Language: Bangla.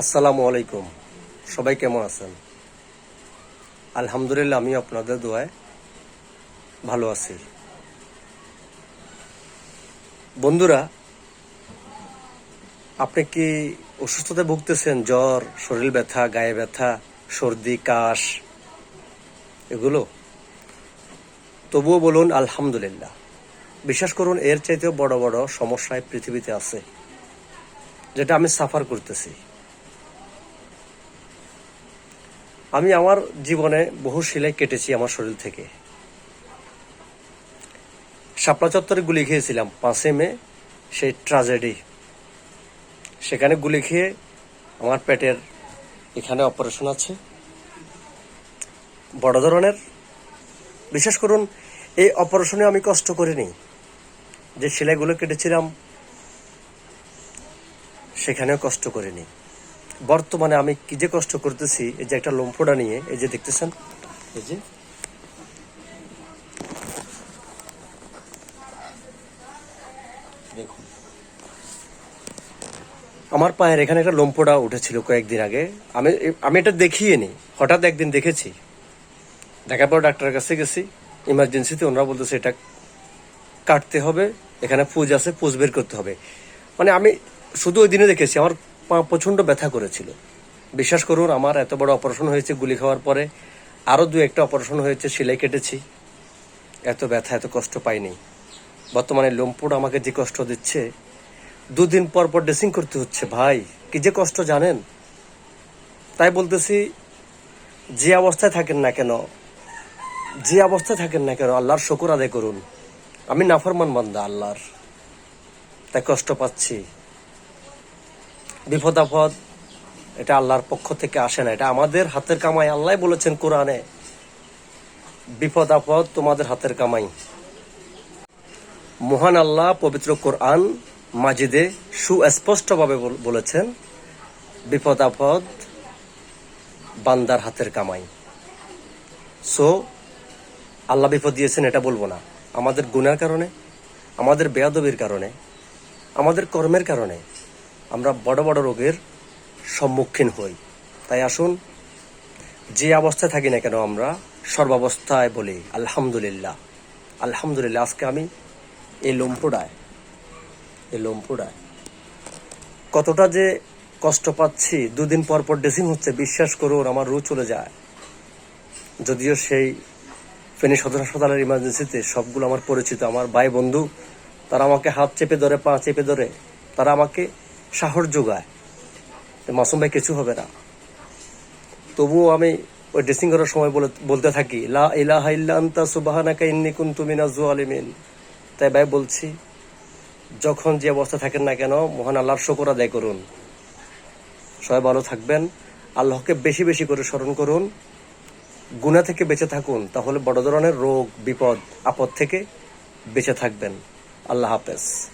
আসসালামু আলাইকুম। সবাই কেমন আছেন? আলহামদুলিল্লাহ আমি আপনাদের দোয়ায় ভালো আছি। বন্ধুরা, আপনি কি অসুস্থতায় ভুগতেছেন? জ্বর, শরীর ব্যথা, গায়ে ব্যথা, সর্দি, কাশ, এগুলো? তবুও বলুন, আলহামদুলিল্লাহ। বিশ্বাস করুন, এর চাইতেও বড় বড় সমস্যায় পৃথিবীতে আছে, যেটা আমি সাফার করতেছি। আমি আমার জীবনে বহু সেলাই কেটেছি আমার শরীর থেকে। শাপলা চত্বরে গুলি খেয়েছিলাম পাঁচে মে সেই ট্রাজেডি। সেখানে গুলি খেয়ে আমার পেটের এখানে অপারেশন আছে। বড় ধরনের, বিশেষ করুন, এই অপারেশনে আমি কষ্ট করিনি। যে সেলাইগুলো কেটেছিলাম, সেখানেও কষ্ট করিনি। বর্তমানে আমি কি যে কষ্ট করতেছি, এই যে একটা লম্ফোডা নিয়ে, এই যে দেখতেছেন, এই যে। আমার পায়ের এখানে একটা লম্ফোডা উঠেছিল কয়েকদিন আগে। আমি আমি এটা দেখিয়ে নি হঠাৎ একদিন দেখেছি। দেখার পর ডাক্তারের কাছে গেছি, ইমার্জেন্সিতে ওনারা বলতেছে এটা কাটতে হবে, এখানে পুজ আছে, পুজ বের করতে হবে। মানে আমি শুধু ওই দিনে দেখেছি, আমার প্রচণ্ড ব্যথা করেছিল। বিশ্বাস করুন, আমার এত বড় অপারেশন হয়েছে গুলি খাওয়ার পরে। আরও দু একটা অপারেশন হয়েছে, সেলাই কেটেছি। এত ব্যথা, এত কষ্ট পাইনি। বর্তমানে লোমপুর আমাকে যে কষ্ট দিচ্ছে, দুদিন পর পর ড্রেসিং করতে হচ্ছে। ভাই, কি যে কষ্ট জানেন? তাই বলতেছি, যে অবস্থায় থাকেন না কেন, যে অবস্থায় থাকেন না কেন, আল্লাহর শকুর আদায় করুন। আমি নাফরমান বান্দা, আল্লাহর। তাই কষ্ট পাচ্ছি। বিপদ আপদ এটা আল্লাহর পক্ষ থেকে আসে না। এটা আমাদের হাতের কামাই। আল্লাহ বলেছেন কোরআনে বিপদ আপদ তোমাদের হাতের কামাই। মহান আল্লাহ পবিত্র কোরআন মাজিদে সুস্পষ্টভাবে বল- বলেছেন বিপদ আপদ বান্দার হাতের কামাই। সো আল্লাহ বিপদ দিয়েছেন, এটা বলব না। আমাদের গুনার কারণে, আমাদের বেয়াদবির কারণে, আমাদের কর্মের কারণে আমরা বড় বড় রোগের সম্মুখীন হই। তাই আসুন, যে অবস্থায় থাকি না কেন আমরা সর্বাবস্থায় বলি, আলহামদুলিল্লাহ। আলহামদুলিল্লাহ, আজকে আমি এই লম্পুডায় এই লম্পুডায়। কতটা যে কষ্ট পাচ্ছি, দুদিন পর পর ড্রেসিং হচ্ছে, বিশ্বাস করুন, আমার রু চলে যায়। যদিও সেই ফেনী সদর হাসপাতালের ইমার্জেন্সিতে সবগুলো আমার পরিচিত, আমার ভাই বন্ধু, তারা আমাকে হাত চেপে ধরে, পা চেপে ধরে, তারা আমাকে সাহস যোগায়। মাসুম ভাই, কিছু হবে না। তবুও আমি ওই ড্রেসিং করার সময় বলে, বলতে থাকি, লা ইলাহা ইল্লা আনতা সুবহানাকা ইন্নী কুনতু তাই ভাই বলছি, যখন যে অবস্থা থাকেন না কেন, মহান আল্লাহর শুকর আদায় করুন। সবাই ভালো থাকবেন। আল্লাহকে বেশি বেশি করে স্মরণ করুন। গুণা থেকে বেঁচে থাকুন, তাহলে বড় ধরনের রোগ, বিপদ, আপদ থেকে বেঁচে থাকবেন। আল্লাহ হাফেজ।